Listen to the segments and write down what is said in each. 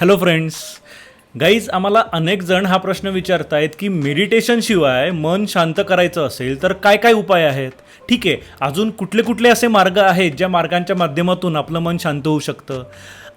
Hello friends guys आम्हाला अनेक जण हा प्रश्न विचारतायत की मेडिटेशनशिवाय मन शांत करायचं असेल तर काय काय उपाय आहेत? ठीक आहे अजून कुठले कुठले असे मार्ग आहेत ज्या मार्गांच्या माध्यमातून आपलं मन शांत होऊ शकतं?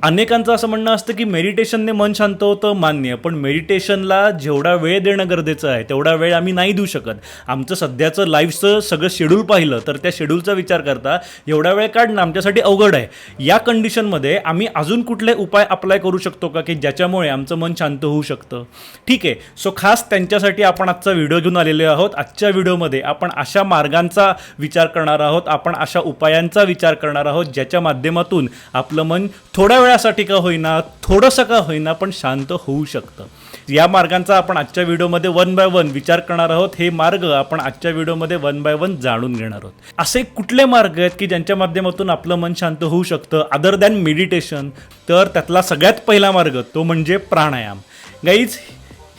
अनेकांचं असं म्हणणं असतं की मेडिटेशनने मन शांत होतं मान्य. पण मेडिटेशनला जेवढा वेळ देणं गरजेचं आहे तेवढा वेळ आम्ही नाही देऊ शकत. आमचं सध्याचं लाईफचं सगळं शेड्यूल पाहिलं तर त्या शेड्यूलचा विचार करता एवढा वेळ काढणं आमच्यासाठी अवघड आहे. या कंडिशनमध्ये आम्ही अजून कुठले उपाय अप्लाय करू शकतो का की ज्याच्यामुळे आमचं मन शांत होऊ शकतं? ठीक आहे. सो खास त्यांच्यासाठी आपण आजचा व्हिडिओ घेऊन आलेले आहोत. आजच्या व्हिडिओमध्ये आपण अशा मार्गांचा विचार करणार आहोत आपण अशा उपायांचा विचार करणार आहोत ज्याच्या माध्यमातून आपलं मन थोड्या वेळासाठी का होईना थोडंसं का होईना पण शांत होऊ शकतं. या मार्गांचा आपण आजच्या व्हिडिओमध्ये वन बाय वन विचार करणार आहोत. हे मार्ग आपण आजच्या व्हिडिओमध्ये वन बाय वन जाणून घेणार आहोत. असे कुठले मार्ग आहेत की ज्यांच्या माध्यमातून आपलं मन शांत होऊ शकतं? अदर दॅन मेडिटेशन तर त्यातला सगळ्यात पहिला मार्ग तो म्हणजे प्राणायाम. गाईज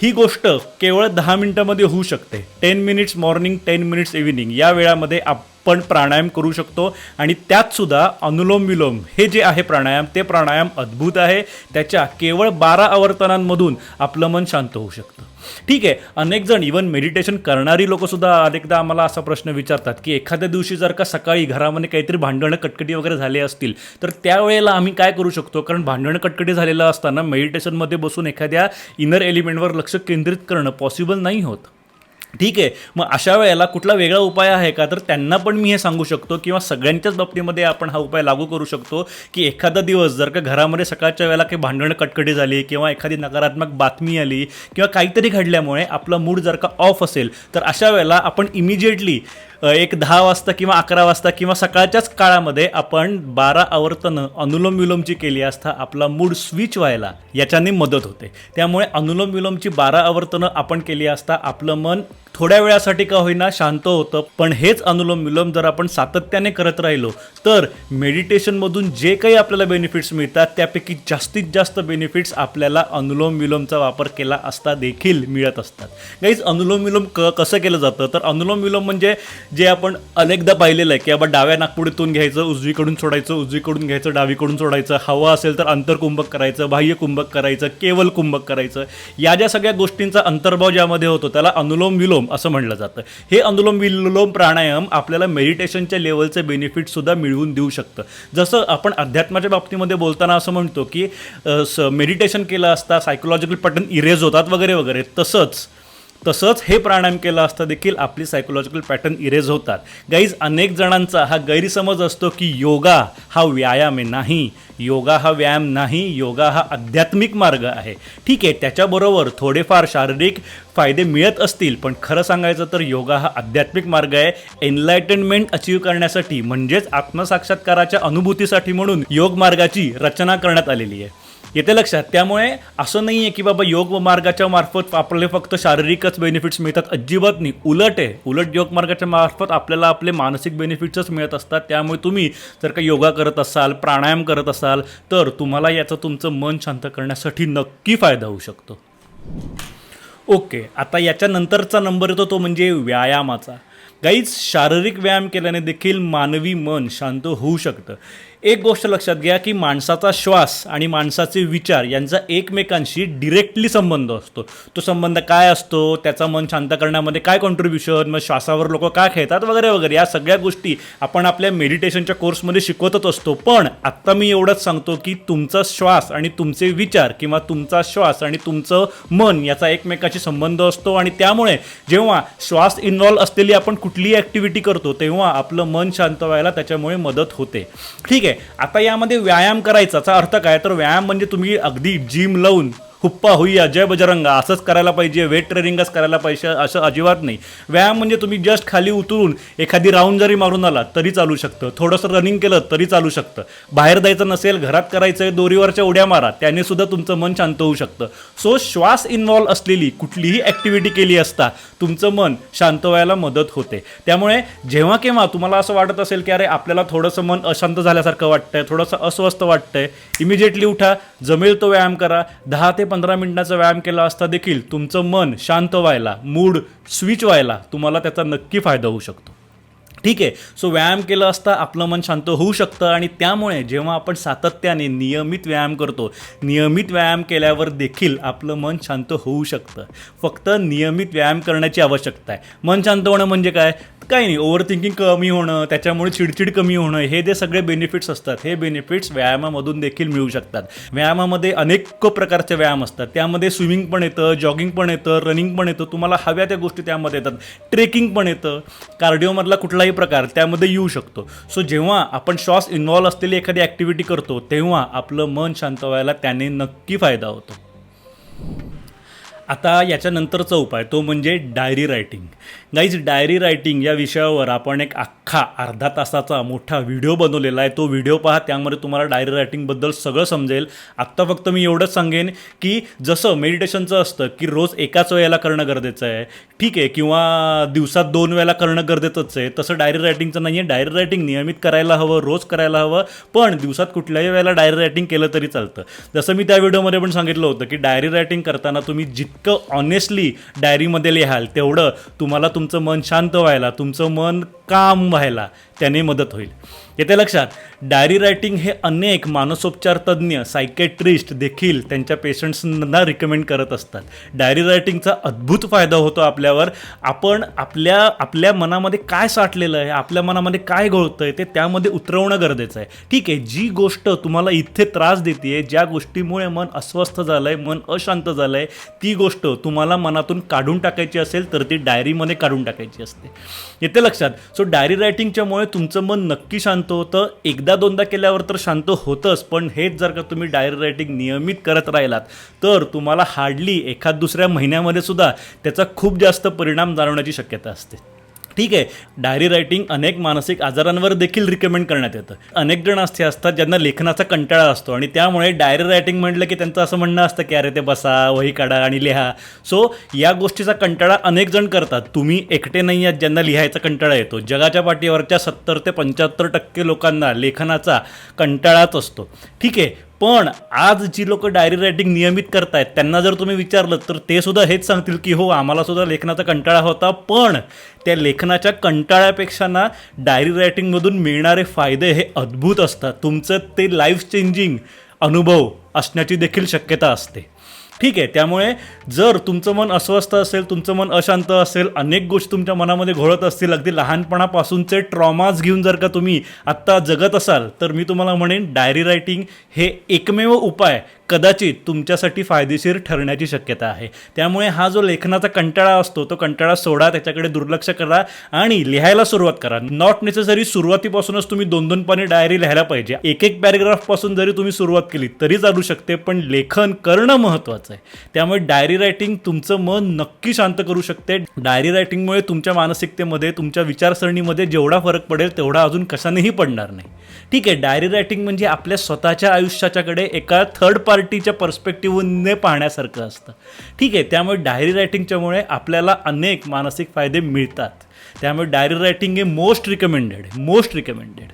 ही गोष्ट केवळ दहा मिनिटामध्ये होऊ शकते. Ten minutes morning ten minutes evening या वेळामध्ये आपण प्राणायाम करू शकतो. आणि त्यातसुद्धा अनुलोम विलोम हे जे आहे प्राणायाम ते प्राणायाम अद्भुत आहे. त्याच्या केवळ बारा आवर्तनांमधून आपलं मन शांत होऊ शकतं. ठीक आहे अनेक जण इवन मेडिटेशन करणारी लोकंसुद्धा अनेकदा आम्हाला असा प्रश्न विचारतात की एखाद्या दिवशी जर का सकाळी घरामध्ये काहीतरी भांडणं कटकटी वगैरे झाले असतील तर त्यावेळेला आम्ही काय करू शकतो? कारण भांडणं कटकटी झालेलं असताना मेडिटेशनमध्ये बसून एखाद्या इनर एलिमेंटवर लक्ष केंद्रित करणं पॉसिबल नाही होत. ठीक आहे. मग अशा वेळेला कुठला वेगळा उपाय आहे का? तर त्यांना पण मी हे सांगू शकतो किंवा सगळ्यांच्याच बाबतीमध्ये आपण हा उपाय लागू करू शकतो की एखादा दिवस जर का घरामध्ये सकाळच्या वेळेला काही भांडणं कटकटी झाली किंवा एखादी नकारात्मक बातमी आली किंवा काहीतरी घडल्यामुळे आपला मूड जर का ऑफ असेल तर अशा वेळेला आपण इमिजिएटली एक दहा वाजता किंवा अकरा वाजता किंवा सकाळच्याच काळामध्ये आपण बारा आवर्तनं अनुलोम विलोमची केली असता आपला मूड स्विच व्हायला याच्याने मदत होते. त्यामुळे अनुलोम विलोमची बारा आवर्तनं आपण केली असता आपलं मन थोड्या वेळासाठी का होईना शांत होतं. पण हेच अनुलोम विलोम जर आपण सातत्याने करत राहिलो तर मेडिटेशनमधून जे काही आपल्याला बेनिफिट्स मिळतात त्यापैकी जास्तीत जास्त बेनिफिट्स आपल्याला अनुलोम विलोमचा वापर केला असता देखील मिळत असतात. काहीच अनुलोम विलोम क कसं केलं जातं? तर अनुलोम विलोम म्हणजे जे आपण अनेकदा पाहिलेलं आहे की बाबा डाव्या नागपुडीतून घ्यायचं उजवीकडून सोडायचं उजवीकडून घ्यायचं डावीकडून सोडायचं हवा असेल तर अंतरकुंभक करायचं बाह्य कुंभक करायचं केवल कुंभक करायचं. या ज्या सगळ्या गोष्टींचा अंतर्भाव ज्यामध्ये होतो त्याला अनुलोम विलोम असं म्हणलं जातं. हे अनुलोम विलोम प्राणायाम आपल्याला मेडिटेशनच्या लेवलचे बेनिफिटसुद्धा मिळवून देऊ शकतं. जसं आपण अध्यात्माच्या बाबतीमध्ये बोलताना असं म्हणतो की मेडिटेशन केलं असता सायकोलॉजिकल पॅटर्न इरेज होतात वगैरे वगैरे तसंच तसंच हे प्राणायाम केलं असता देखील आपली सायकोलॉजिकल पॅटर्न इरेज होतात. गाईज अनेक जणांचा हा गैरसमज असतो की योगा हा व्यायाम आहे नाही. योगा हा व्यायाम नाही योगा हा आध्यात्मिक मार्ग आहे. ठीक आहे त्याच्याबरोबर थोडेफार शारीरिक फायदे मिळत असतील पण खरं सांगायचं तर योगा हा आध्यात्मिक मार्ग आहे. एनलायटनमेंट अचीव करण्यासाठी म्हणजेच आत्मसाक्षात्काराच्या अनुभूतीसाठी म्हणून योग मार्गाची रचना करण्यात आलेली आहे. येते लक्षात. त्यामुळे असं नाही आहे की बाबा योग मार्गाच्या मार्फत आपले फक्त शारीरिकच बेनिफिट्स मिळतात. अजिबात नाही. उलट आहे. उलट योग मार्गाच्या मार्फत आपल्याला आपले मानसिक बेनिफिट्सच मिळत असतात. त्यामुळे तुम्ही जर का योगा करत असाल प्राणायाम करत असाल तर तुम्हाला याचं तुमचं मन शांत करण्यासाठी नक्की फायदा होऊ शकतो. ओके. आता याच्यानंतरचा नंबर येतो तो म्हणजे व्यायामाचा. गाईज शारीरिक व्यायाम केल्याने देखील मानवी मन शांत होऊ शकतं. एक गोष्ट लक्षात घ्या की माणसाचा श्वास आणि माणसाचे विचार यांचा एकमेकांशी डिरेक्टली संबंध असतो. तो संबंध काय असतो त्याचा मन शांत करण्यामध्ये काय कॉन्ट्रीब्युशन मग श्वासावर लोक काय खेळतात वगैरे वगैरे या सगळ्या गोष्टी आपण आपल्या मेडिटेशनच्या कोर्समध्ये शिकवतच असतो. पण आत्ता मी एवढंच सांगतो की तुमचा श्वास आणि तुमचे विचार किंवा तुमचा श्वास आणि तुमचं मन याचा एकमेकाशी संबंध असतो आणि त्यामुळे जेव्हा श्वास इन्व्हॉल्व असलेली आपण कुठलीही ॲक्टिव्हिटी करतो तेव्हा आपलं मन शांत व्हायला त्याच्यामुळे मदत होते. ठीक आहे? आता यामध्ये व्यायाम करायचाचा अर्थ काय? तर व्यायाम म्हणजे तुम्ही अगदी जिम लावून हुप्पा हुईया जय बजरंगा असंच करायला पाहिजे वेट ट्रेनिंगच करायला पाहिजे असं अजिबात नाही. व्यायाम म्हणजे तुम्ही जस्ट खाली उतरून एखादी राऊंड जरी मारून आला तरी चालू शकतं. थोडंसं रनिंग केलं तरी चालू शकतं. बाहेर जायचं नसेल घरात करायचं आहे दोरीवरच्या उड्या मारा त्याने सुद्धा तुमचं मन शांत होऊ शकतं. सो श्वास इन्व्हॉल्व असलेली कुठलीही ॲक्टिव्हिटी केली असता तुमचं मन शांत व्हायला मदत होते. त्यामुळे जेव्हा केव्हा तुम्हाला असं वाटत असेल की अरे आपल्याला थोडंसं मन अशांत झाल्यासारखं वाटतंय थोडंसं अस्वस्थ वाटतंय इमिजिएटली उठा जमेल तो व्यायाम करा. दहा ते पंधरा मिनिटाचा व्यायाम केला असता देखील तुमचं मन शांत व्हायला मूड स्विच व्हायला तुम्हाला त्याचा नक्की फायदा होऊ शकतो. ठीक आहे? सो व्यायाम केला असता आपलं मन शांत होऊ शकतं आणि त्यामुळे जेव्हा आपण सातत्याने नियमित व्यायाम करतो नियमित व्यायाम केल्यावर देखील आपलं मन शांत होऊ शकतं. फक्त नियमित व्यायाम करण्याची आवश्यकता आहे. मन शांत होणं म्हणजे काय? काही नाही ओव्हर थिंकिंग कमी होणं त्याच्यामुळे चिडचिड कमी होणं हे जे सगळे बेनिफिट्स असतात हे बेनिफिट्स व्यायामामधून देखील मिळू शकतात. व्यायामामध्ये अनेक प्रकारचे व्यायाम असतात. त्यामध्ये स्विमिंग पण येतं जॉगिंग पण येतं रनिंग पण येतं. तुम्हाला हव्या त्या गोष्टी त्यामध्ये येतात. ट्रेकिंग पण येतं. कार्डिओमधला कुठलाही प्रकार त्यामध्ये येऊ शकतो. सो जेव्हा आपण श्वास इन्व्हॉल्व असलेली एखादी ॲक्टिव्हिटी करतो तेव्हा आपलं मन शांत व्हायला त्याने नक्की फायदा होतो. आता याच्यानंतरचा उपाय तो म्हणजे diary writing guys diary writing या विषयावर आपण एक अख्खा अर्धा तासाचा मोठा व्हिडिओ बनवलेला आहे. तो व्हिडिओ पहा त्यामध्ये तुम्हाला डायरी रायटिंगबद्दल सगळं समजेल. आत्ता फक्त मी एवढंच सांगेन की जसं मेडिटेशनचं असतं की रोज एकाच वेळेला करणं गरजेचं आहे. ठीक आहे किंवा दिवसात दोन वेळेला करणं गरजेचंच आहे. तसं डायरी रायटिंगचं नाही आहे डायरी रायटिंग नियमित करायला हवं रोज करायला हवं पण दिवसात कुठल्याही वेळेला डायरी रायटिंग केलं तरी चालतं. जसं मी त्या व्हिडिओमध्ये पण सांगितलं होतं की डायरी रायटिंग करताना तुम्ही जितकं ऑनेस्टली डायरीमध्ये लिहाल तेवढं तुम्हाला तुम तुमचं मन शांत व्हायला तुमचं मन काम व्हायला त्याने मदत होईल. येते लक्षात डायरी रायटिंग हे अनेक मानसोपचार तज्ज्ञ सायकेट्रिस्ट देखील त्यांच्या पेशंट्सना रिकमेंड करत असतात. डायरी रायटिंगचा अद्भुत फायदा होतो आपल्यावर. आपण आपल्या आपल्या मनामध्ये काय साठलेलं आहे आपल्या मनामध्ये काय घोळतं आहे ते त्यामध्ये उतरवणं गरजेचं आहे. ठीक आहे जी गोष्ट तुम्हाला इथे त्रास देते ज्या गोष्टीमुळे मन अस्वस्थ झालं आहे मन अशांत झालं आहे ती गोष्ट तुम्हाला मनातून काढून टाकायची असेल तर ती डायरीमध्ये काढून टाकायची असते. येते लक्षात सो डायरी रायटिंगच्यामुळे तुमचं मन नक्की शांत होतं. एकदा दोनदा केल्यावर तर शांत होतंच पण हेच जर का तुम्ही डायरी रायटिंग नियमित करत राहिलात तर तुम्हाला हार्डली एखाद दुसऱ्या महिन्यामध्ये सुद्धा त्याचा खूप जास्त परिणाम जाणवण्याची शक्यता असते. ठीक आहे. डायरी रायटिंग अनेक मानसिक आजारांवर देखील रिकमेंड करण्यात येतं. अनेक जण असे असतात ज्यांना लेखनाचा कंटाळा असतो आणि त्यामुळे डायरी रायटिंग म्हटलं की त्यांचं असं म्हणणं असतं की अरे ते बसा वही काढा आणि लिहा. सो या गोष्टीचा कंटाळा अनेक जण करतात. तुम्ही एकटे नाही आहात ज्यांना लिहायचा कंटाळा येतो. जगाच्या पाठीवरच्या सत्तर ते पंच्याहत्तर टक्के लोकांना लेखनाचा कंटाळाच असतो. ठीक आहे. पण आज जी लोक डायरी रायटिंग नियमित करतायत त्यांना जर तुम्ही विचारलं तर ते सुद्धा हेच सांगतील की हो आम्हाला सुद्धा लेखनाचा कंटाळा होता. पण त्या लेखनाच्या कंटाळ्यापेक्षा ना डायरी रायटिंगमधून मिळणारे फायदे हे अद्भुत असतात. तुमचं ते लाईफ चेंजिंग अनुभव असण्याची देखील शक्यता असते. ठीक आहे त्यामुळे जर तुमचं मन अस्वस्थ असेल तुमचं मन अशांत असेल अनेक गोष्टी तुमच्या मनामध्ये घोळत असतील अगदी लहानपणापासूनचे ट्रॉमाज घेऊन जर का तुम्ही आत्ता जगत असाल तर मी तुम्हाला म्हणेन डायरी रायटिंग हे एकमेव उपाय कदाचित तुमच्यासाठी फायदेशीर ठरण्याची शक्यता आहे. त्यामुळे हा जो लेखनाचा कंटाळा असतो तो कंटाळा सोडा त्याच्याकडे दुर्लक्ष करा आणि लिहायला सुरुवात करा. नॉट नेसेसरी सुरुवातीपासूनच तुम्ही दोन दोन पाणी डायरी लिहायला पाहिजे. एक एक पॅरेग्राफपासून जरी तुम्ही सुरुवात केली तरी चालू शकते पण लेखन करणं महत्त्वाचं आहे. त्यामुळे डायरी रायटिंग तुमचं मन नक्की शांत करू शकते. डायरी रायटिंगमुळे तुमच्या मानसिकतेमध्ये तुमच्या विचारसरणीमध्ये जेवढा फरक पडेल तेवढा अजून कशानेही पडणार नाही. ठीक आहे डायरी रायटिंग म्हणजे आपल्या स्वतःच्या आयुष्याच्याकडे एका थर्ड पार्टीच्या पर्स्पेक्टिव्हने पाहण्यासारखं असतं. ठीक आहे त्यामुळे डायरी रायटिंगच्यामुळे आपल्याला अनेक मानसिक फायदे मिळतात. त्यामुळे डायरी रायटिंग हे मोस्ट रिकमेंडेड मोस्ट रिकमेंडेड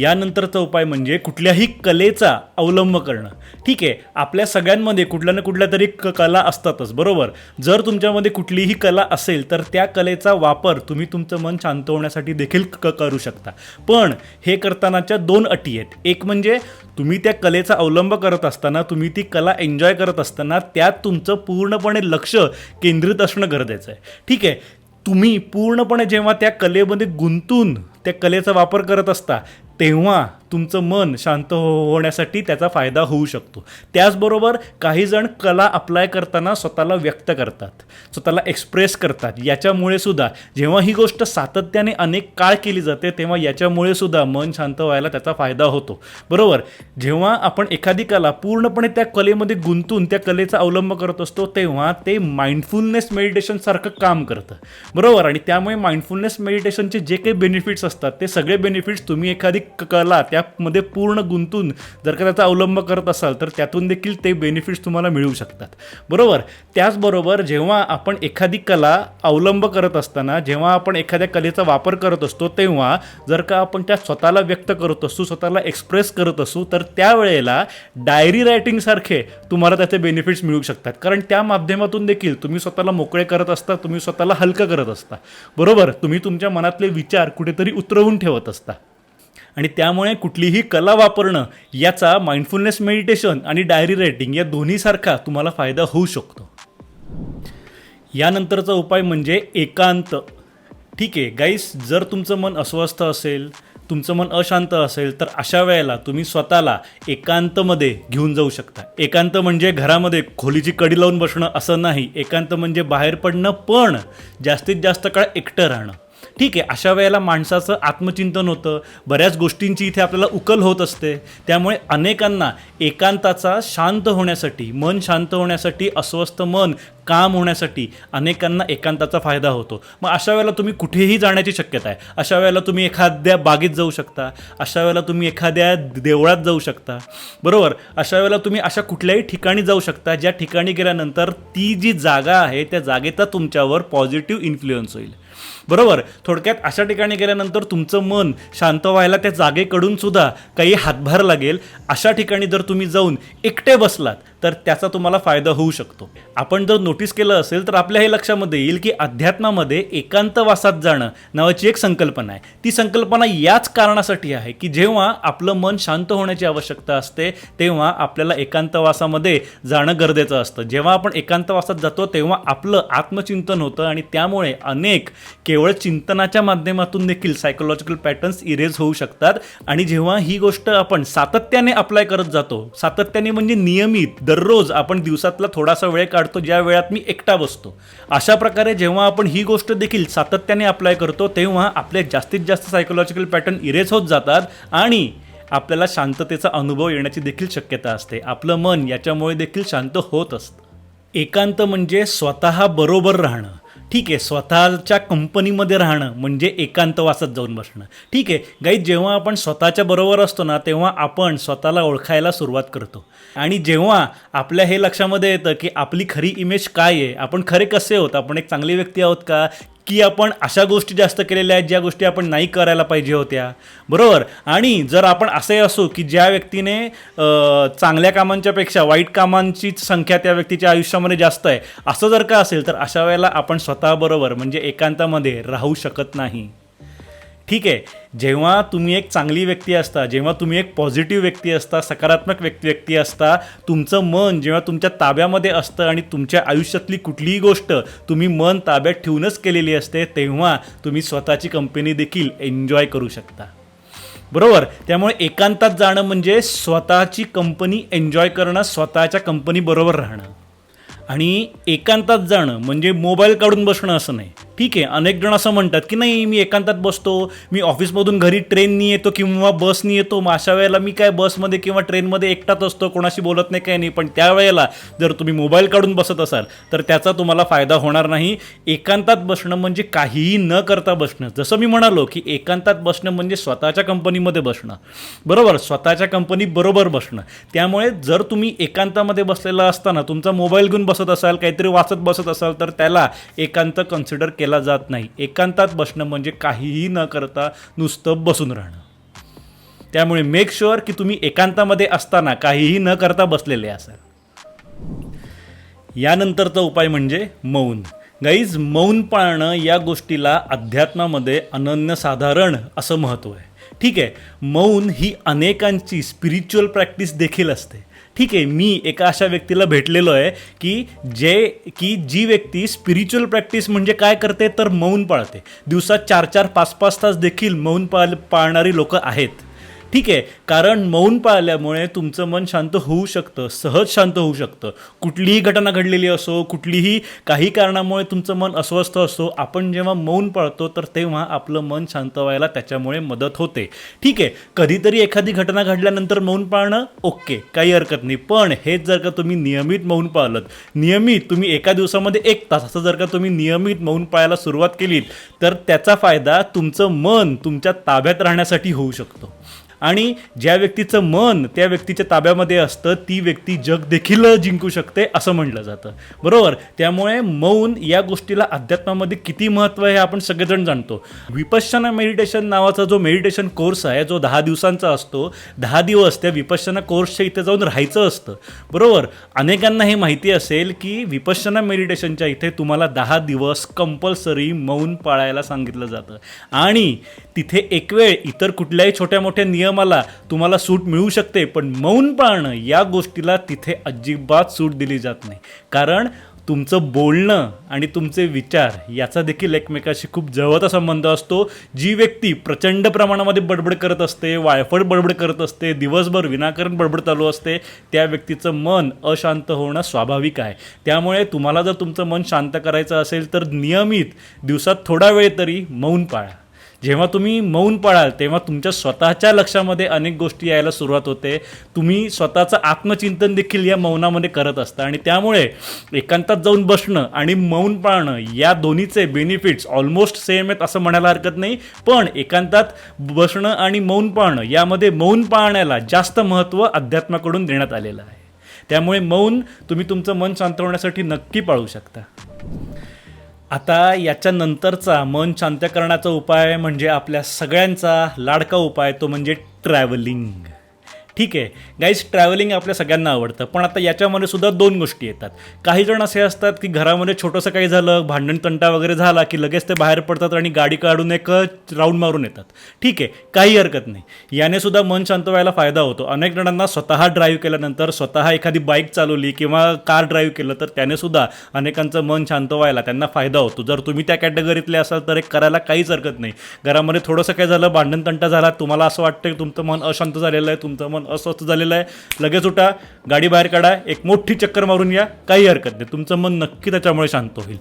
यानंतरचा उपाय म्हणजे कुठल्याही कलेचा अवलंब करणं. ठीक आहे आपल्या सगळ्यांमध्ये कुठल्या ना कुठल्या तरी क कला असतातच बरोबर? जर तुमच्यामध्ये कुठलीही कला असेल तर त्या कलेचा वापर तुम्ही तुमचं मन शांत होण्यासाठी देखील क करू शकता. पण हे करतानाच्या दोन अटी आहेत. एक म्हणजे तुम्ही त्या कलेचा अवलंब करत असताना तुम्ही ती कला एन्जॉय करत असताना त्यात तुमचं पूर्णपणे लक्ष केंद्रित असणं गरजेचं आहे. ठीक आहे तुम्ही पूर्णपणे जेव्हा त्या कलेमध्ये गुंतून त्या कलेचा वापर करत असता तेव्हा तुमचं मन शांत हो होण्यासाठी त्याचा फायदा होऊ शकतो. त्याचबरोबर काही जण कला अप्लाय करताना स्वतःला व्यक्त करतात स्वतःला एक्सप्रेस करतात. याच्यामुळे सुद्धा जेव्हा ही गोष्ट सातत्याने अनेक काळ केली जाते तेव्हा याच्यामुळे सुद्धा मन शांत व्हायला त्याचा फायदा होतो. बरोबर? जेव्हा आपण एखादी कला पूर्णपणे त्या कलेमध्ये गुंतून त्या कलेचा अवलंब करत असतो तेव्हा ते माइंडफुलनेस मेडिटेशनसारखं काम करतं. बरोबर? आणि त्यामुळे माइंडफुलनेस मेडिटेशनचे जे काही बेनिफिट्स असतात ते सगळे बेनिफिट्स तुम्ही एखादी कला त्यामध्ये पूर्ण गुंतून जर का त्याचा अवलंब करत असाल तर त्यातून देखील ते बेनिफिट्स तुम्हाला मिळू शकतात. बरोबर? त्याचबरोबर जेव्हा आपण एखादी कला अवलंब करत असताना जेव्हा आपण एखाद्या कलेचा वापर करत असतो तेव्हा जर का आपण त्या स्वतःला व्यक्त करत असू स्वतःला एक्सप्रेस करत असू तर त्यावेळेला डायरी रायटिंगसारखे तुम्हाला त्याचे बेनिफिट्स मिळू शकतात. कारण त्या माध्यमातून देखील तुम्ही स्वतःला मोकळे करत असता तुम्ही स्वतःला हलकं करत असता. बरोबर? तुम्ही तुमच्या मनातले विचार कुठेतरी उतरवून ठेवत असता. आणि त्यामुळे कुठलीही कला वापरणं याचा माइंडफुलनेस मेडिटेशन आणि डायरी रायटिंग या दोन्हीसारखा तुम्हाला फायदा होऊ शकतो. यानंतरचा उपाय म्हणजे एकांत. ठीक आहे गाईस जर तुमचं मन अस्वस्थ असेल तुमचं मन अशांत असेल तर अशा वेळेला तुम्ही स्वतःला एकांतमध्ये घेऊन जाऊ शकता. एकांत म्हणजे घरामध्ये खोलीची कडी लावून बसणं असं नाही. एकांत म्हणजे बाहेर पडणं पण जास्तीत जास्त काळ एकटं राहणं. ठीक आहे अशा वेळेला माणसाचं आत्मचिंतन होतं. बऱ्याच गोष्टींची इथे आपल्याला उकल होत असते. त्यामुळे अनेकांना एकांताचा शांत होण्यासाठी मन शांत होण्यासाठी अस्वस्थ मन काम होण्यासाठी अनेकांना एकांताचा फायदा होतो. मग अशा वेळेला तुम्ही कुठेही जाण्याची शक्यता आहे. अशा वेळेला तुम्ही एखाद्या बागेत जाऊ शकता. अशा वेळेला तुम्ही एखाद्या देवळात जाऊ शकता. बरोबर? अशा वेळेला तुम्ही अशा कुठल्याही ठिकाणी जाऊ शकता ज्या ठिकाणी गेल्यानंतर ती जी जागा आहे त्या जागेचा तुमच्यावर पॉझिटिव्ह इन्फ्लुएन्स होईल. बरोबर. थोडक्यात अशा ठिकाणी गेल्यानंतर तुमचं मन शांत व्हायला त्या जागेकडून सुद्धा काही हातभार लागेल. अशा ठिकाणी जर तुम्ही जाऊन एकटे बसलात तर त्याचा तुम्हाला फायदा होऊ शकतो. आपण जर नोटीस केलं असेल तर आपल्या हे लक्षामध्ये येईल की अध्यात्मामध्ये एकांतवासात जाणं नावाची एक संकल्पना आहे. ती संकल्पना याच कारणासाठी आहे की जेव्हा आपलं मन शांत होण्याची आवश्यकता असते तेव्हा आपल्याला एकांतवासामध्ये जाणं गरजेचं असतं. जेव्हा आपण एकांतवासात जातो तेव्हा आपलं आत्मचिंतन होतं आणि त्यामुळे अनेक केवळ चिंतनाच्या माध्यमातून देखील सायकोलॉजिकल पॅटर्न्स इरेज होऊ शकतात. आणि जेव्हा ही गोष्ट आपण सातत्याने अप्लाय करत जातो सातत्याने म्हणजे नियमित दररोज आपण दिवसातला थोडासा वेळ काढतो ज्या वेळात मी एकटा बसतो. अशा प्रकारे जेव्हा आपण ही गोष्ट देखील सातत्याने अप्लाय करतो तेव्हा आपले जास्तीत जास्त सायकोलॉजिकल पॅटर्न इरेज होत जातात आणि आपल्याला शांततेचा अनुभव येण्याची देखील शक्यता असते. आपलं मन याच्यामुळे देखील शांत होत असतं. एकांत म्हणजे स्वतः बरोबर राहणं. ठीक आहे स्वतःच्या कंपनीमध्ये राहणं म्हणजे एकांतवासात जाऊन बसणं. ठीक आहे गाई जेव्हा आपण स्वतःच्या बरोबर असतो ना तेव्हा आपण स्वतःला ओळखायला सुरुवात करतो. आणि जेव्हा आपल्या हे लक्षामध्ये येतं की आपली खरी इमेज काय आहे आपण खरे कसे आहोत आपण एक चांगली व्यक्ती आहोत का की आपण अशा गोष्टी जास्त केलेल्या आहेत ज्या गोष्टी आपण नाही करायला पाहिजे होत्या. बरोबर? आणि जर आपण असे असू की ज्या व्यक्तीने चांगल्या कामांच्यापेक्षा वाईट कामांची संख्या त्या व्यक्तीच्या आयुष्यामध्ये जास्त आहे असं जर का असेल तर अशा वेळेला आपण स्वतःबरोबर म्हणजे एकांतामध्ये राहू शकत नाही. ठीक आहे जेव्हा तुम्ही एक चांगली व्यक्ती असता जेव्हा तुम्ही एक पॉझिटिव्ह व्यक्ती असता सकारात्मक व्यक्ती व्यक्ती असता तुमचं मन जेव्हा तुमच्या ताब्यामध्ये असतं आणि तुमच्या आयुष्यातली कुठलीही गोष्ट तुम्ही मन ताब्यात ठेवूनच केलेली असते तेव्हा तुम्ही स्वतःची कंपनी देखील एन्जॉय करू शकता. बरोबर? त्यामुळे एकांतात जाणं म्हणजे स्वतःची कंपनी एन्जॉय करणं स्वतःच्या कंपनीबरोबर राहणं. आणि एकांतात जाणं म्हणजे मोबाईल काढून बसणं असं नाही. ठीक आहे अनेक जण असं म्हणतात की नाही मी एकांतात बसतो मी ऑफिसमधून घरी ट्रेननी येतो किंवा बसनी येतो मग अशा वेळेला मी काय बसमध्ये किंवा ट्रेनमध्ये एकटाच असतो कोणाशी बोलत नाही काय नाही. पण त्यावेळेला जर तुम्ही मोबाईल काढून बसत असाल तर त्याचा तुम्हाला फायदा होणार नाही. एकांतात बसणं म्हणजे काहीही न करता बसणं. जसं मी म्हणालो की एकांतात बसणं म्हणजे स्वतःच्या कंपनीमध्ये बसणं. बरोबर? स्वतःच्या कंपनी बरोबर बसणं. त्यामुळे जर तुम्ही एकांतामध्ये बसलेला असताना तुमचा मोबाईल घेऊन बसत असाल काहीतरी वाचत बसत असाल तर त्याला एकांत कन्सिडर केला जात नाही. एकांतात बसणं म्हणजे काहीही न करता नुसतं बसून राहणं. त्यामुळे मेक शुअर की तुम्ही एकांतामध्ये असताना काहीही न करता बसलेले असाल. यानंतरचा उपाय म्हणजे मौन. गाईज मौन पाळणं या गोष्टीला अध्यात्मामध्ये अनन्यसाधारण असं महत्त्व आहे. ठीक आहे. मौन ही अनेकांची स्पिरिच्युअल प्रॅक्टिस देखील असते. ठीक आहे मी एका अशा व्यक्तीला भेटलेलो आहे की जे की जी व्यक्ती स्पिरिच्युअल प्रॅक्टिस म्हणजे काय करते तर मौन पाळते. दिवसात चार चार पाच पाच तास देखील मौन पाळ पाळणारी लोकं आहेत. ठीक आहे कारण मौन पाळल्यामुळे तुमचं मन शांत होऊ शकतं सहज शांत होऊ शकतं. कुठलीही घटना घडलेली असो कुठलीही काही कारणामुळे तुमचं मन अस्वस्थ असो आपण जेव्हा मौन पाळतो तर तेव्हा आपलं मन शांत व्हायला त्याच्यामुळे मदत होते. ठीक आहे कधीतरी एखादी घटना घडल्यानंतर मौन पाळणं ओके काही हरकत नाही. पण हेच जर का तुम्ही नियमित मौन पाळलं नियमित तुम्ही एका दिवसामध्ये एक तासाचं जर का तुम्ही नियमित मौन पाळायला सुरुवात केलीत तर त्याचा फायदा तुमचं मन तुमच्या ताब्यात राहण्यासाठी होऊ शकतो. आणि ज्या व्यक्तीचं मन त्या व्यक्तीच्या ताब्यामध्ये असतं ती व्यक्ती जग देखील जिंकू शकते असं म्हटलं जातं. बरोबर? त्यामुळे मौन या गोष्टीला अध्यात्मामध्ये किती महत्त्व आहे हे आपण सगळेजण जाणतो. विपश्यना मेडिटेशन नावाचा जो मेडिटेशन कोर्स आहे जो दहा दिवसांचा असतो दहा दिवस त्या विपश्यना कोर्सच्या इथे जाऊन राहायचं असतं. बरोबर? अनेकांना हे माहिती असेल की विपश्यना मेडिटेशनच्या इथे तुम्हाला दहा दिवस कंपल्सरी मौन पाळायला सांगितलं जातं. आणि तिथे एक वेळ इतर कुठल्याही छोट्या मोठ्या नियम नियमाला तुम्हाला सूट मिळू शकते पण मौन पाळणं या गोष्टीला तिथे अजिबात सूट दिली जात नाही. कारण तुमचं बोलणं आणि तुमचे विचार याचा देखील एकमेकाशी खूप जवळचा संबंध असतो. जी व्यक्ती प्रचंड प्रमाणामध्ये बडबड करत असते वायफळ बडबड करत असते दिवसभर विनाकारण बडबड चालू असते त्या व्यक्तीचं मन अशांत होणं स्वाभाविक आहे. त्यामुळे तुम्हाला जर तुमचं मन शांत करायचं असेल तर नियमित दिवसात थोडा वेळ तरी मौन पाळा. जेव्हा तुम्ही मौन पाळाल तेव्हा तुमच्या स्वतःच्या लक्षामध्ये अनेक गोष्टी यायला सुरुवात होते. तुम्ही स्वतःचं आत्मचिंतन देखील या मौनामध्ये करत असता आणि त्यामुळे एकांतात जाऊन बसणं आणि मौन पाळणं या दोन्हीचे बेनिफिट्स ऑलमोस्ट सेम आहेत असं म्हणायला हरकत नाही. पण एकांतात बसणं आणि मौन पाळणं यामध्ये मौन पाळण्याला जास्त महत्त्व अध्यात्माकडून देण्यात आलेलं आहे. त्यामुळे मौन तुम्ही तुमचं मन शांत होण्यासाठी नक्की पाळू शकता. आता याच्यानंतरचा मन शांत करण्याचा उपाय म्हणजे आपल्या सगळ्यांचा लाडका उपाय तो म्हणजे ट्रॅव्हलिंग ठीक आहे. गाईज ट्रॅव्हलिंग आपल्या सगळ्यांना आवडतं. पण आता याच्यामध्ये सुद्धा दोन गोष्टी येतात. काही जण असे असतात की घरामध्ये छोटंसं काही झालं भांडण तंटा वगैरे झाला की लगेच ते बाहेर पडतात आणि गाडी काढून एक राऊंड मारून येतात. ठीक आहे. काही हरकत नाही. याने सुद्धा मन शांत व्हायला फायदा होतो. अनेक जणांना स्वतः ड्राईव्ह केल्यानंतर स्वतः एखादी बाईक चालवली किंवा कार ड्राईव्ह केलं तर त्याने सुद्धा अनेकांचं मन शांत व्हायला त्यांना फायदा होतो. जर तुम्ही त्या कॅटेगरीतले असाल तर एक करायला काहीच हरकत नाही. घरामध्ये थोडंसं काय झालं भांडण तंटा झाला तुम्हाला असं वाटतं की तुमचं मन अशांत झालेलं आहे तुमचं मन अस्वस्थ झालेलं आहे. लगेच उठा गाडी बाहेर काढा एक मोठी चक्कर मारून या काही हरकत नाही. तुमचं मन नक्की त्याच्यामुळे शांत होईल.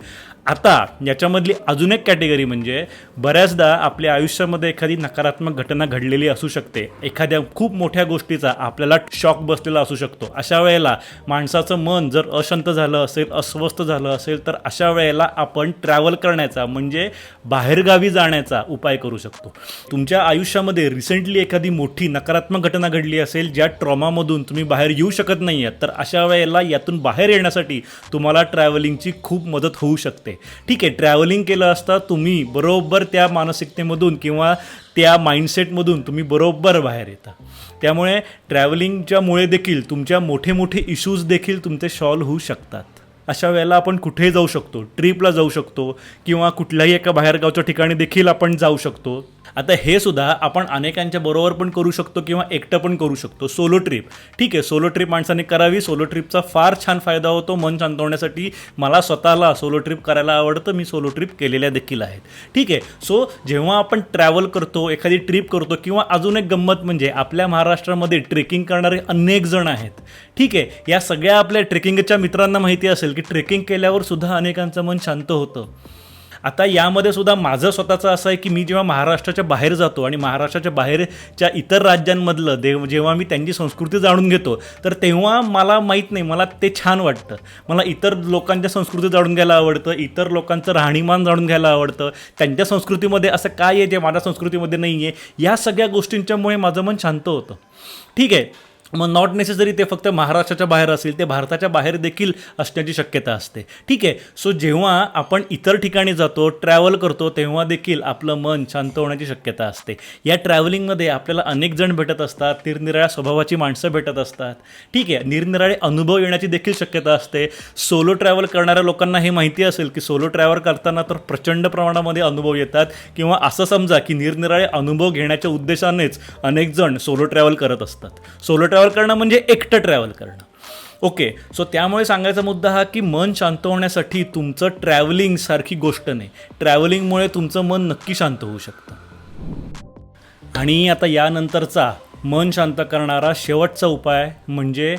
आता याच्यामधली अजून एक कॅटेगरी म्हणजे बऱ्याचदा आपल्या आयुष्यामध्ये एखादी नकारात्मक घटना घडलेली असू शकते. एखाद्या खूप मोठ्या गोष्टीचा आपल्याला शॉक बसलेला असू शकतो. अशा वेळेला माणसाचं मन जर अशांत झालं असेल अस्वस्थ झालं असेल तर अशा वेळेला आपण ट्रॅव्हल करण्याचा म्हणजे बाहेरगावी जाण्याचा उपाय करू शकतो. तुमच्या आयुष्यामध्ये रिसेंटली एखादी मोठी नकारात्मक घटना घडली असेल ज्या ट्रॉमामधून तुम्ही बाहेर येऊ शकत नाही आहेत तर अशा वेळेला यातून बाहेर येण्यासाठी तुम्हाला ट्रॅव्हलिंगची खूप मदत होऊ शकते. ठीक आहे ट्रॅव्हलिंग केलं असता तुम्ही बरोबर त्या मानसिकतेमधून किंवा त्या माइंडसेटमधून तुम्ही बरोबर बाहेर येता. त्यामुळे ट्रॅव्हलिंगच्यामुळे देखील तुमच्या मोठे मोठे इश्यूज देखील तुमचे सॉल्व होऊ शकतात. अशा वेळेला आपण कुठेही जाऊ शकतो? ट्रिपला जाऊ शकतो किंवा कुठल्याही एका बाहेरगावच्या ठिकाणी देखील आपण जाऊ शकतो. आता हे सुद्धा आपण अनेकांच्या बरोबर पण करू शकतो किंवा एकटं पण करू शकतो. सोलो ट्रिप ठीक आहे सोलो ट्रिप माणसाने करावी. सोलो ट्रिपचा फार छान फायदा होतो मन शांत होण्यासाठी मला स्वतःला सोलो ट्रिप करायला आवडतं. मी सोलो ट्रिप केलेल्या देखील आहेत. ठीक आहे सो जेव्हा आपण ट्रॅव्हल करतो एखादी ट्रिप करतो किंवा अजून एक गंमत म्हणजे आपल्या महाराष्ट्रामध्ये ट्रेकिंग करणारे अनेक जण आहेत. ठीक आहे या सगळ्या आपल्या ट्रेकिंगच्या मित्रांना माहिती असेल की ट्रेकिंग केल्यावर सुद्धा अनेकांचं मन शांत होतं. आता यामध्ये सुद्धा माझं स्वतःचं असं आहे की मी जेव्हा महाराष्ट्राच्या बाहेर जातो आणि महाराष्ट्राच्या बाहेरच्या इतर राज्यांमधलं देव जेव्हा मी त्यांची संस्कृती जाणून घेतो तर तेव्हा मला माहीत नाही मला ते छान वाटतं. मला इतर लोकांच्या संस्कृती जाणून घ्यायला आवडतं इतर लोकांचं राहणीमान जाणून घ्यायला आवडतं त्यांच्या संस्कृतीमध्ये असं काय आहे जे माझ्या संस्कृतीमध्ये नाही आहे या सगळ्या गोष्टींच्यामुळे माझं मन शांत होतं. ठीक आहे मग नॉट नेसेसरी ते फक्त महाराष्ट्राच्या बाहेर असेल ते भारताच्या बाहेर देखील असण्याची शक्यता असते. ठीक आहे? सो जेव्हा आपण इतर ठिकाणी जातो ट्रॅव्हल करतो तेव्हा देखील आपलं मन शांत होण्याची शक्यता असते. या ट्रॅव्हलिंगमध्ये आपल्याला अनेक जण भेटत असतात निरनिराळ्या स्वभावाची माणसं भेटत असतात. ठीक आहे? निरनिराळे अनुभव येण्याची देखील शक्यता असते. सोलो ट्रॅव्हल करणाऱ्या लोकांना हे माहिती असेल की सोलो ट्रॅव्हल करताना तर प्रचंड प्रमाणामध्ये अनुभव येतात किंवा असं समजा की निरनिराळे अनुभव घेण्याच्या उद्देशानेच अनेक जण सोलो ट्रॅव्हल करत असतात. सोलो ट्रॅव्हल करणं म्हणजे एकटं ट्रॅव्हल करणं. ओके सो त्यामुळे सांगायचा मुद्दा हा की मन शांत होण्यासाठी तुमचं ट्रॅव्हलिंग सारखी गोष्ट नाही. ट्रॅव्हलिंगमुळे तुमचं मन नक्की शांत होऊ शकतं. आणि आता यानंतरचा मन शांत करणारा शेवटचा उपाय म्हणजे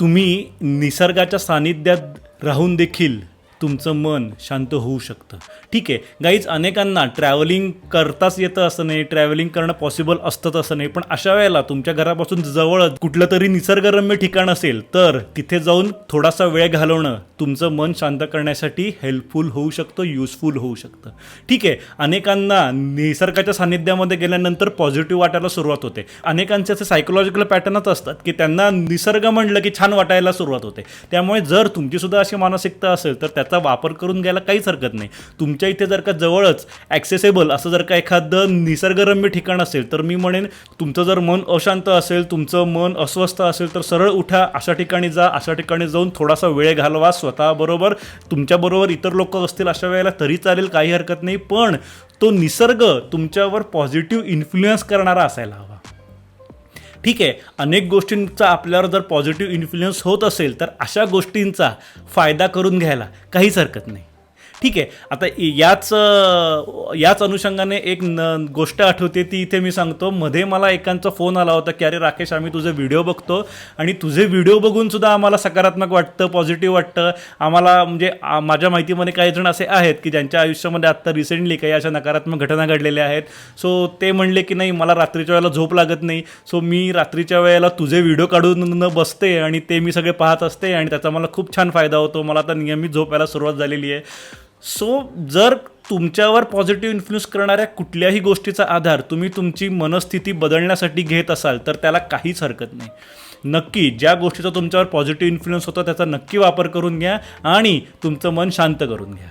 तुम्ही निसर्गाच्या सानिध्यात राहून देखील तुमचं मन शांत होऊ शकतं. ठीक आहे गाईज अनेकांना ट्रॅव्हलिंग करताच येतं असं नाही ट्रॅव्हलिंग करणं पॉसिबल असतंच असं नाही पण अशा वेळेला तुमच्या घरापासून जवळच कुठलं तरी निसर्गरम्य ठिकाण असेल तर तिथे जाऊन थोडासा वेळ घालवणं तुमचं मन शांत करण्यासाठी हेल्पफुल होऊ शकतं युजफुल होऊ शकतं. ठीक आहे अनेकांना निसर्गाच्या सानिध्यामध्ये गेल्यानंतर पॉझिटिव्ह वाटायला सुरुवात होते. अनेकांचे असे सायकोलॉजिकल पॅटर्नच असतात की त्यांना निसर्ग म्हणलं की छान वाटायला सुरुवात होते. त्यामुळे जर तुमची सुद्धा अशी मानसिकता असेल तर त्या त्याचा वापर करून घ्यायला काहीच हरकत नाही. तुमच्या इथे जर का जवळच ॲक्सेसेबल असं जर का एखादं निसर्गरम्य ठिकाण असेल तर मी म्हणेन तुमचं जर मन अशांत असेल तुमचं मन अस्वस्थ असेल तर सरळ उठा अशा ठिकाणी जा अशा ठिकाणी जाऊन थोडासा वेळ घालवा स्वतःबरोबर तुमच्याबरोबर इतर लोक असतील अशा वेळेला तरी चालेल काही हरकत नाही पण तो निसर्ग तुमच्यावर पॉझिटिव्ह इन्फ्लुएन्स करणारा असायला हवा. ठीक आहे अनेक गोष्टींचा आपल्यावर जर पॉझिटिव्ह इन्फ्लुएन्स होत असेल तर अशा गोष्टींचा फायदा करून घ्यायला काहीच हरकत नाही. ठीक आहे. आता याच याच अनुषंगाने एक न गोष्ट आठवते ती इथे मी सांगतो. मध्ये मला एकांचा फोन आला होता की अरे राकेश आम्ही तुझे व्हिडिओ बघतो. आणि तुझे व्हिडिओ बघून सुद्धा आम्हाला सकारात्मक वाटतं पॉझिटिव्ह वाटतं. आम्हाला म्हणजे माझ्या माहितीमध्ये काही जण असे आहेत की ज्यांच्या आयुष्यामध्ये आत्ता रिसेंटली काही अशा नकारात्मक घटना घडलेल्या आहेत. सो ते म्हणले की नाही मला रात्रीच्या वेळेला झोप लागत नाही. सो मी रात्रीच्या वेळेला तुझे व्हिडिओ काढून बसते आणि ते मी सगळे पाहत असते आणि त्याचा मला खूप छान फायदा होतो. मला आता नियमित झोपायला सुरुवात झालेली आहे. सो जर तुमच्यावर पॉझिटिव्ह इन्फ्लुअन्स करणाऱ्या कुठल्याही गोष्टीचा आधार तुम्ही तुमची मनस्थिती बदलण्यासाठी घेत असाल तर त्याला काहीच हरकत नाही. नक्की ज्या गोष्टीचा तुमच्यावर पॉझिटिव्ह इन्फ्लुअन्स होतो त्याचा नक्की वापर करून घ्या आणि तुमचं मन शांत करून घ्या.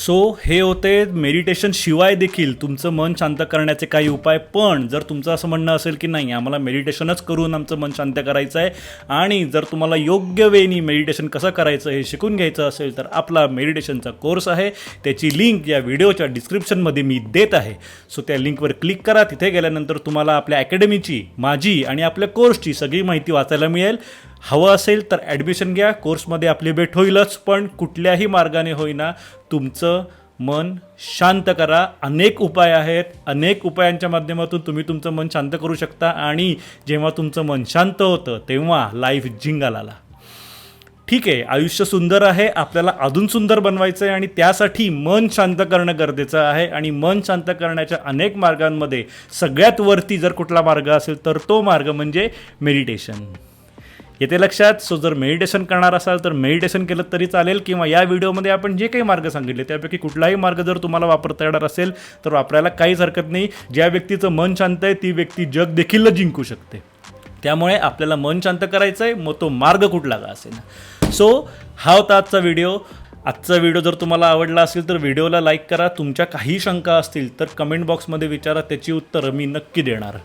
सो हे होते मेडिटेशन शिवाय देखील तुमचं मन शांत करण्याचे काही उपाय. पण जर तुमचं असं म्हणणं असेल की नाही आम्हाला मेडिटेशनच करून आमचं मन शांत करायचं आहे आणि जर तुम्हाला योग्य वेनी मेडिटेशन कसं करायचं हे शिकून घ्यायचं असेल तर आपला मेडिटेशनचा कोर्स आहे. त्याची लिंक या व्हिडिओच्या डिस्क्रिप्शनमध्ये मी देत आहे. सो त्या लिंकवर क्लिक करा. तिथे गेल्यानंतर तुम्हाला आपल्या अकॅडमीची माझी आणि आपल्या कोर्सची सगळी माहिती वाचायला मिळेल. हवं असेल तर ॲडमिशन घ्या. कोर्समध्ये आपली भेट होईलच पण कुठल्याही मार्गाने होईना. तुमचं मन शांत करा. अनेक उपाय आहेत. अनेक उपायांच्या माध्यमातून तुम्ही तुमचं मन शांत करू शकता. आणि जेव्हा तुमचं मन शांत होतं तेव्हा लाईफ जिंगालाला. ठीक आहे आयुष्य सुंदर आहे. आपल्याला अजून सुंदर बनवायचं आहे आणि त्यासाठी मन शांत करणं गरजेचं आहे. आणि मन शांत करण्याच्या अनेक मार्गांमध्ये सगळ्यात वरती जर कुठला मार्ग असेल तर तो मार्ग म्हणजे मेडिटेशन येते लक्षात सो जर मेडिटेशन करणार असाल तर मेडिटेशन केलं तरी चालेल किंवा या व्हिडिओमध्ये आपण जे काही मार्ग सांगितले त्यापैकी कुठलाही मार्ग जर तुम्हाला वापरता येणार असेल तर वापरायला काहीच हरकत नाही. ज्या व्यक्तीचं मन शांत आहे ती व्यक्ती जग देखील जिंकू शकते. त्यामुळे आपल्याला मन शांत करायचं आहे मग तो मार्ग कुठला का असेल. सो हा होता आजचा व्हिडिओ. आजचा व्हिडिओ जर तुम्हाला आवडला असेल तर व्हिडिओला लाईक करा. तुमच्या काही शंका असतील तर कमेंट बॉक्समध्ये विचारा त्याची उत्तरं मी नक्की देणार.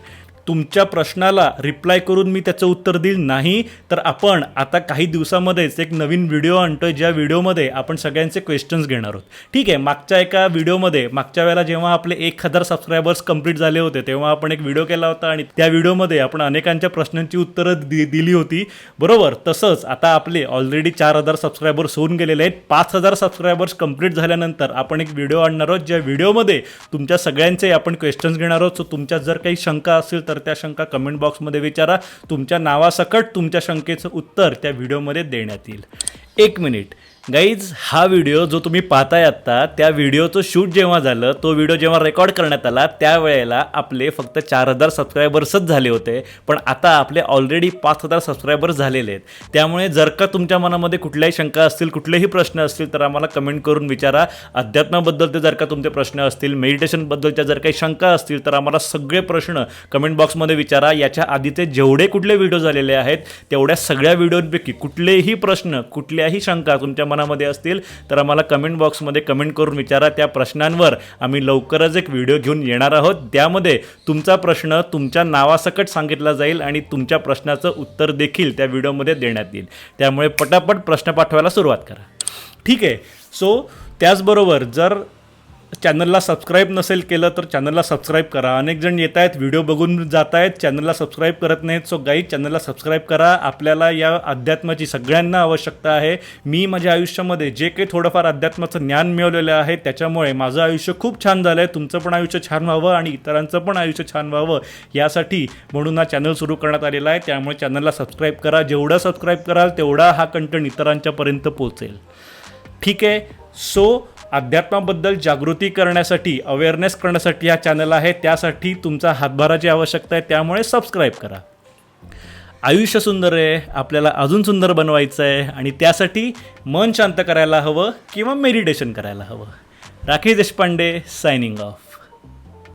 तुमच्या प्रश्नाला रिप्लाय करून मी त्याचं उत्तर देईल. नाही तर आपण आता काही दिवसामध्येच एक नवीन व्हिडिओ आणतोय. ज्या व्हिडिओमध्ये आपण सगळ्यांचे क्वेश्चन्स घेणार आहोत. ठीक आहे मागच्या एका व्हिडिओमध्ये मागच्या वेळेला जेव्हा आपले एक हजार सबस्क्रायबर्स कंप्लीट झाले होते तेव्हा आपण एक व्हिडिओ केला होता आणि त्या व्हिडिओमध्ये आपण अनेकांच्या प्रश्नांची उत्तरं दि दिली होती. बरोबर? तसंच आता आपले ऑलरेडी चार हजार सबस्क्रायबर्स होऊन गेलेले आहेत. पाच हजार सबस्क्रायबर्स कंप्लीट झाल्यानंतर आपण एक व्हिडिओ आणणार आहोत. ज्या व्हिडिओमध्ये तुमच्या सगळ्यांचे आपण क्वेश्चन्स घेणार आहोत. सो तुमच्या जर काही शंका असेल तर त्या शंका कमेंट बॉक्समध्ये विचारा. तुमच्या नावासकट तुमच्या शंकेचं उत्तर त्या व्हिडिओमध्ये देण्यात येईल. एक मिनिट गाईज हा व्हिडिओ जो तुम्ही पाहताय आत्ता त्या व्हिडिओचं शूट जेव्हा झालं तो व्हिडिओ जेव्हा रेकॉर्ड करण्यात आला त्यावेळेला आपले फक्त चार हजार सबस्क्रायबर्सच झाले होते. पण आता आपले ऑलरेडी पाच हजार सबस्क्रायबर्स झालेले आहेत. त्यामुळे जर का तुमच्या मनामध्ये कुठल्याही शंका असतील कुठलेही प्रश्न असतील तर आम्हाला कमेंट करून विचारा. अध्यात्माबद्दलचे जर का तुमचे प्रश्न असतील मेडिटेशनबद्दलच्या जर काही शंका असतील तर आम्हाला सगळे प्रश्न कमेंट बॉक्समध्ये विचारा. याच्या आधीचे जेवढे कुठले व्हिडिओ झालेले आहेत तेवढ्या सगळ्या व्हिडिओंपैकी कुठलेही प्रश्न कुठल्याही शंका तुमच्या मनामध्ये असतील तर आम्हाला कमेंट बॉक्समध्ये कमेंट करून विचारा. त्या प्रश्नांवर आम्ही लवकरच एक व्हिडिओ घेऊन येणार आहोत. त्यामध्ये तुमचा प्रश्न तुमच्या नावासकट सांगितला जाईल आणि तुमच्या प्रश्नाचं उत्तर देखील त्या व्हिडिओमध्ये देण्यात येईल. त्यामुळे पटापट प्रश्न पाठवायला सुरुवात करा. ठीक आहे. सो त्याचबरोबर जर चॅनलला सबस्क्राईब नसेल केलं तर चॅनलला सबस्क्राईब करा. अनेक जण येत आहेत व्हिडिओ बघून जात आहेत चॅनलला सबस्क्राईब करत नाहीत. सो गाईड चॅनलला सबस्क्राईब करा. आपल्याला या अध्यात्माची सगळ्यांना आवश्यकता आहे. मी माझ्या आयुष्यामध्ये जे काही थोडंफार अध्यात्माचं ज्ञान मिळवलेलं आहे त्याच्यामुळे माझं आयुष्य खूप छान झालं आहे तुमचं पण आयुष्य छान व्हावं आणि इतरांचं पण आयुष्य छान व्हावं यासाठी म्हणून हा चॅनल सुरू करण्यात आलेला आहे. त्यामुळे चॅनलला सबस्क्राईब करा. जेवढं सबस्क्राईब कराल तेवढा हा कंटेंट इतरांच्यापर्यंत पोहोचेल. ठीक आहे? सो अध्यात्माबद्दल जागृती करण्यासाठी अवेअरनेस करण्यासाठी हा चॅनल आहे. त्यासाठी तुमचा हातभाराची आवश्यकता आहे. त्यामुळे सबस्क्राईब करा. आयुष्य सुंदर आहे. आपल्याला अजून सुंदर बनवायचं आहे आणि त्यासाठी मन शांत करायला हवं किंवा मेडिटेशन करायला हवं. Rakesh Deshpande signing off